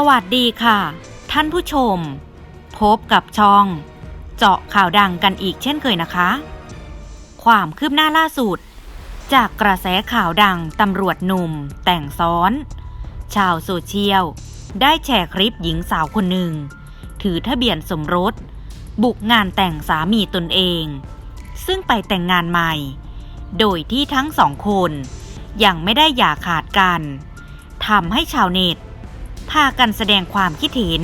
สวัสดีค่ะ ท่านผู้ชม พบกับช่อง เจาะข่าวดังกันอีกเช่นเคยนะคะ ความคืบหน้าล่าสุด จากกระแสข่าวดังตำรวจหนุ่ม แต่งซ้อน ชาวโซเชียล ได้แชร์คลิปหญิงสาวคนหนึ่ง ถือทะเบียนสมรส บุกงานแต่งสามีตนเอง ซึ่งไปแต่งงานใหม่ โดยที่ทั้งสองคน ยังไม่ได้หย่าขาดกันทำให้ชาวเน็ต พากันแสดงความคิดเห็น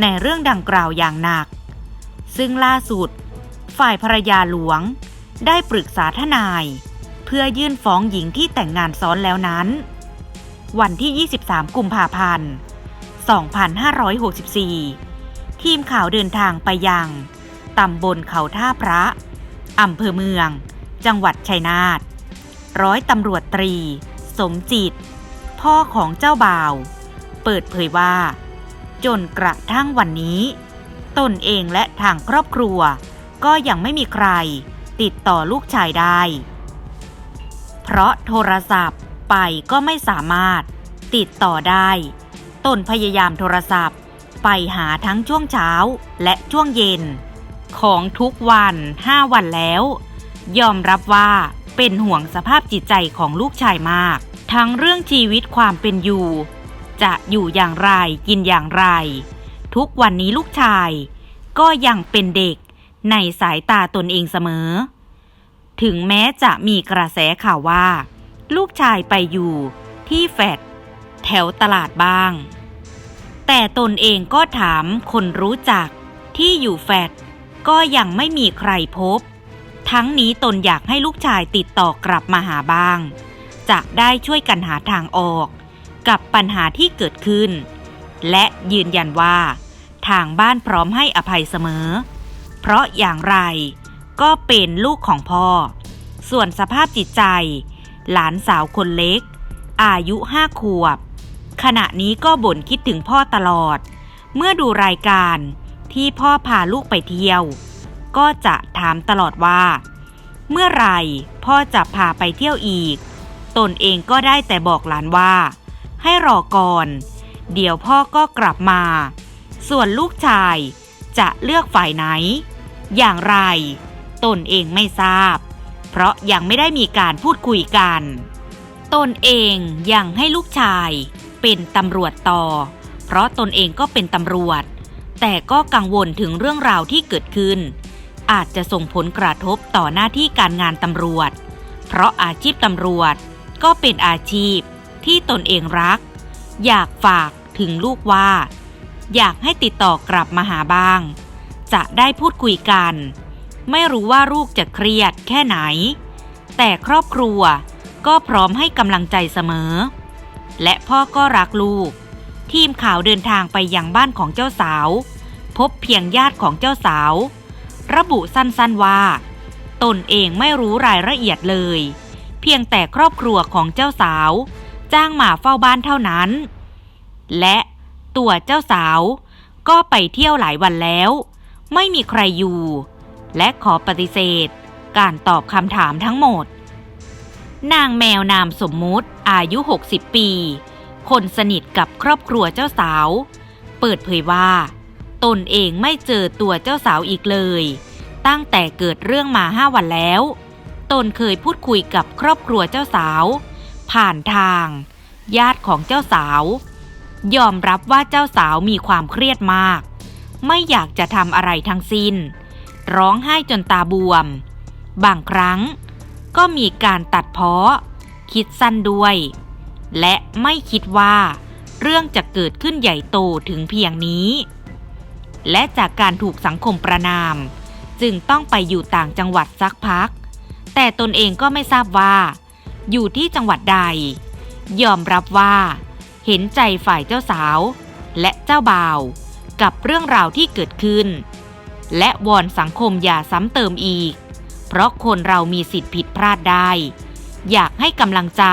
ในเรื่องดังกล่าวอย่างหนัก ซึ่งล่าสุด ฝ่ายภรยาหลวง ได้ปรึกษาทนาย เพื่อยื่นฟ้องหญิงที่แต่งงานซ้อนแล้วนั้น วันที่ 23 กุมภาพันธ์ 2564 ทีมข่าวเดินทางไปยังตำบลเขาท่าพระอำเภอเมือง จังหวัดชัยนาทร้อยตำรวจตรี สมจิต พ่อของเจ้าบ่าว เปิดเผยว่า จนกระทั่งวันนี้ ตนเองและทางครอบครัว ก็ยังไม่มีใครติดต่อลูกชายได้ เพราะโทรศัพท์ไปก็ไม่สามารถติดต่อได้ ตนพยายามโทรศัพท์ไปหาทั้งช่วงเช้าและช่วงเย็น ของทุกวันห้าวันแล้ว ยอมรับว่าเป็นห่วงสภาพจิตใจของลูกชายมาก ทั้งเรื่องชีวิตความเป็นอยู่ จะอยู่อย่างไรกินอย่างไร ทุกวันนี้ลูกชาย ก็ยังเป็นเด็กในสายตาตนเองเสมอ ถึงแม้จะมีกระแสข่าวว่า ลูกชายไปอยู่ที่แฟดแถวตลาดบ้าง แต่ตนเองก็ถามคนรู้จักที่อยู่แฟดก็ยังไม่มีใครพบ ทั้งนี้ตนอยากให้ลูกชายติดต่อกลับมาหาบ้าง จะได้ช่วยกันหาทางออก กับปัญหาที่เกิดขึ้น และยืนยันว่า ทางบ้านพร้อมให้อภัยเสมอ เพราะอย่างไรก็เป็นลูกของพ่อ ส่วนสภาพจิตใจ หลานสาวคนเล็ก อายุห้าขวบ ขณะนี้ก็บ่นคิดถึงพ่อตลอด เมื่อดูรายการที่พ่อพาลูกไปเที่ยว ก็จะถามตลอดว่า เมื่อไรพ่อจะพาไปเที่ยวอีก ตนเองก็ได้แต่บอกหลานว่า ให้รอก่อน เดี๋ยวพ่อก็กลับมา ส่วนลูกชายจะเลือกฝ่ายไหน อย่างไร ตนเองไม่ทราบ เพราะยังไม่ได้มีการพูดคุยกัน ตนเองยังให้ลูกชายเป็นตำรวจต่อ เพราะตนเองก็เป็นตำรวจ แต่ก็กังวลถึงเรื่องราวที่เกิดขึ้น อาจจะส่งผลกระทบต่อหน้าที่การงานตำรวจ เพราะอาชีพตำรวจก็เป็นอาชีพ ที่ตนเองรัก อยากฝากถึงลูกว่า อยากให้ติดต่อกลับมาหาบ้าง จะได้พูดคุยกัน ไม่รู้ว่าลูกจะเครียดแค่ไหน แต่ครอบครัวก็พร้อมให้กำลังใจเสมอ และพ่อก็รักลูก ทีมข่าวเดินทางไปยังบ้านของเจ้าสาว พบเพียงญาติของเจ้าสาว ระบุสั้นๆว่า ตนเองไม่รู้รายละเอียดเลย เพียงแต่ครอบครัวของเจ้าสาว จ้างมาเฝ้าบ้านเท่านั้น และตัวเจ้าสาวก็ไปเที่ยวหลายวันแล้ว ไม่มีใครอยู่ และขอปฏิเสธ การตอบคำถามทั้งหมด นางแมวนามสมมุติอายุ 60 ปี คนสนิทกับครอบครัวเจ้าสาว เปิดเผยว่า ตนเองไม่เจอตัวเจ้าสาวอีกเลย ตั้งแต่เกิดเรื่องมาห้าวันแล้ว ตนเคยพูดคุยกับครอบครัวเจ้าสาว ผ่านทาง ญาติของเจ้าสาว ยอมรับว่าเจ้าสาวมีความเครียดมาก ไม่อยากจะทำอะไรทั้งสิ้น ร้องไห้จนตาบวม บางครั้งก็มีการตัดเพ้อคิดสั้นด้วย และไม่คิดว่า เรื่องจะเกิดขึ้นใหญ่โตถึงเพียงนี้ และจากการถูกสังคมประนาม จึงต้องไปอยู่ต่างจังหวัดสักพัก แต่ตนเองก็ไม่ทราบว่า อยู่ที่จังหวัดใด ยอมรับว่า เห็นใจฝ่ายเจ้าสาว และเจ้าบ่าวกับเรื่องราวที่เกิดขึ้น และวอนสังคมอย่าซ้ำเติมอีก เพราะคนเรามีสิทธิ์ผิดพลาดได้ อยากให้กำลังใจ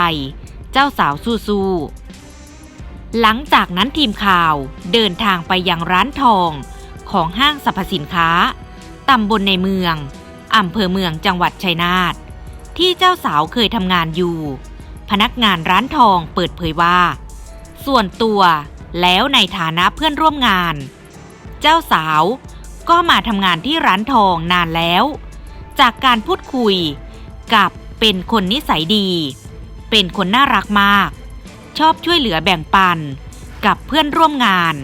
เจ้าสาวสู้ๆหลังจากนั้นทีมข่าวเดินทางไปยังร้านทองของห้างสรรพสินค้าตำบลในเมืองอำเภอเมืองจังหวัดชัยนาท ที่เจ้าสาวเคยทำงานอยู่ พนักงานร้านทองเปิดเผยว่า ส่วนตัวแล้วในฐานะเพื่อนร่วมงาน เจ้าสาวก็มาทำงานที่ร้านทองนานแล้ว จากการพูดคุยกับเป็นคนนิสัยดี เป็นคนน่ารักมาก ชอบช่วยเหลือแบ่งปัน กับเพื่อนร่วมงาน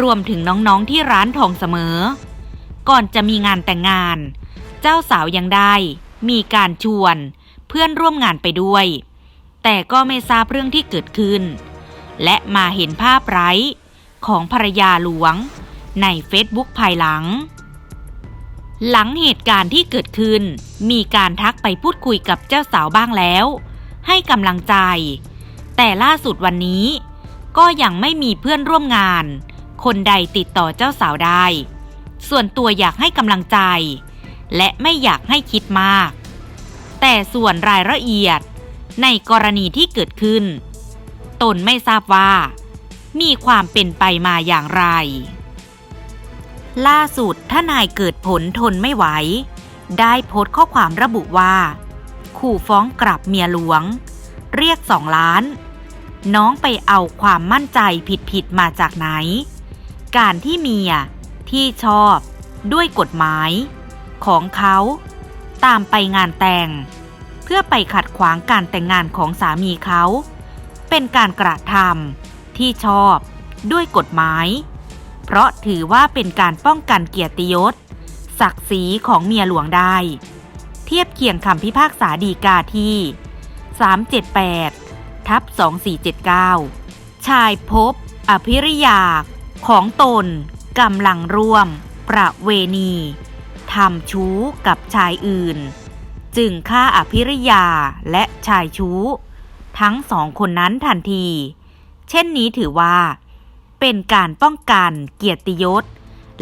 รวมถึงน้องๆที่ร้านทองเสมอ ก่อนจะมีงานแต่งงาน เจ้าสาวยังได้ มีการชวนเพื่อนร่วมงานไปด้วย แต่ก็ไม่ทราบเรื่องที่เกิดขึ้น และมาเห็นภาพไร้ของภรรยาหลวงในเฟซบุ๊กภายหลัง หลังเหตุการณ์ที่เกิดขึ้น มีการทักไปพูดคุยกับเจ้าสาวบ้างแล้ว ให้กำลังใจ แต่ล่าสุดวันนี้ ก็ยังไม่มีเพื่อนร่วมงาน คนใดติดต่อเจ้าสาวได้ ส่วนตัวอยากให้กำลังใจ และไม่อยากให้คิดมาก แต่ส่วนรายละเอียดในกรณีที่เกิดขึ้น ตนไม่ทราบว่า มีความเป็นไปมาอย่างไร ล่าสุดถ้านายเกิดผลทนไม่ไหว ได้โพสต์ข้อความระบุว่า ขู่ฟ้องกลับเมียหลวง เรียกสองล้าน น้องไปเอาความมั่นใจผิดๆมาจากไหน การที่เมียที่ชอบด้วยกฎหมาย ของเขา ตามไปงานแต่ง เพื่อไปขัดขวางการแต่งงานของสามีเขา เป็นการกระทำที่ชอบด้วยกฎหมาย เพราะถือว่าเป็นการป้องกันเกียรติยศ ศักดิ์ศรีของเมียหลวงได้ เทียบเคียงคำพิพากษาดีกาที่ 378 ทับ 2479 ชายพบ อภิริยาของตนกำลังร่วม ประเวณี ทำชู้กับชายอื่น จึงฆ่าอภิริยาและชายชู้ ทั้งสองคนนั้นทันที เช่นนี้ถือว่า เป็นการป้องกันเกียรติยศ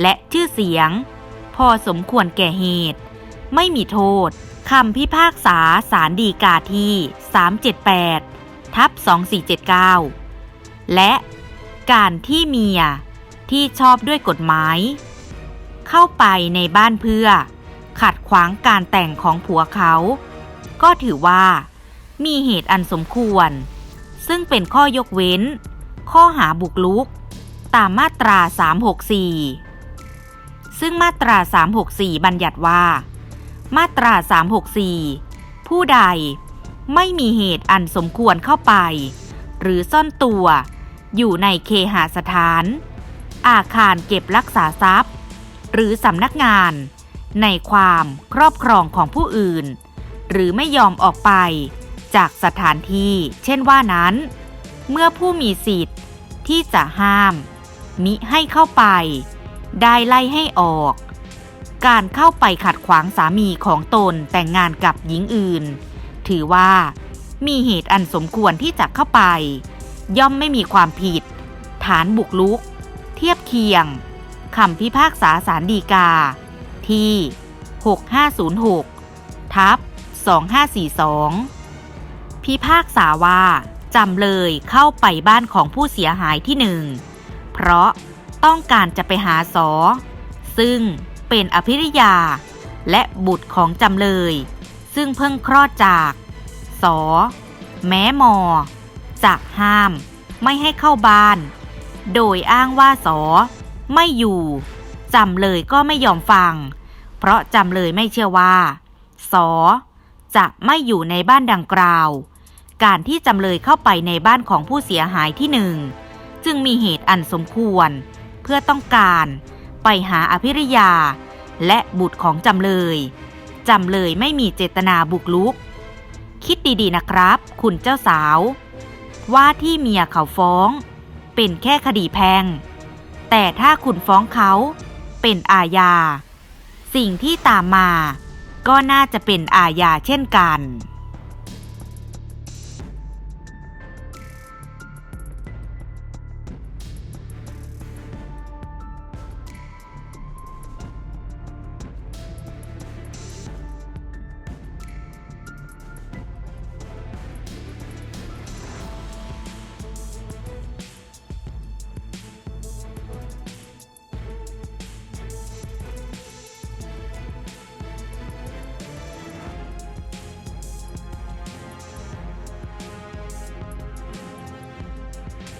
และชื่อเสียง พอสมควรแก่เหตุ ไม่มีโทษคำพิพากษาสารดีกาที่ 378 ทับ 2479 และการที่เมียที่ชอบด้วยกฎหมาย เข้าไปในบ้านเพื่อ ขัดขวางการแต่งของผัวเขา ก็ถือว่า มีเหตุอันสมควร ซึ่งเป็นข้อยกเว้น ข้อหาบุกลุก ตามมาตรา 364 ซึ่งมาตรา 364 บัญญัติว่า มาตรา 364 ผู้ใดไม่มีเหตุอันสมควรเข้าไป หรือซ่อนตัว อยู่ในเคหสถาน อาคารเก็บรักษาทรัพย์ หรือสำนักงาน ในความครอบครองของผู้อื่น หรือไม่ยอมออกไป จากสถานที่เช่นว่านั้น เมื่อผู้มีสิทธิ์ที่จะห้าม มิให้เข้าไป ได้ไล่ให้ออก การเข้าไปขัดขวางสามีของตนแต่งงานกับหญิงอื่น ถือว่า มีเหตุอันสมควรที่จะเข้าไป ย่อมไม่มีความผิด ฐานบุกลุก เทียบเคียง คำพิพากษาสารดีกา ที่ 6506 ทับ 2542 พิพากษาว่า จำเลยเข้าไปบ้านของผู้เสียหายที่หนึ่ง เพราะต้องการจะไปหาสอ ซึ่งเป็นอภิริยา และบุตรของจำเลย ซึ่งเพิ่งคลอดจาก สอ แม้มอ จะห้าม ไม่ให้เข้าบ้าน โดยอ้างว่าสอ ไม่อยู่จำเลยก็ไม่ยอมฟัง เพราะจำเลยไม่เชื่อว่าสอจะไม่อยู่ในบ้านดังกล่าว การที่จำเลยเข้าไปในบ้านของผู้เสียหายที่หนึ่งจึงมีเหตุอันสมควร เพื่อต้องการไปหาอภิริยา และบุตรของจำเลย จำเลยไม่มีเจตนาบุกลุก คิดดีๆนะครับ คุณเจ้าสาว ว่าที่เมียเขาฟ้อง เป็นแค่คดีแพ่ง แต่ถ้าคุณฟ้องเขาเป็นอาญา สิ่งที่ตามมาก็น่าจะเป็นอาญาเช่นกัน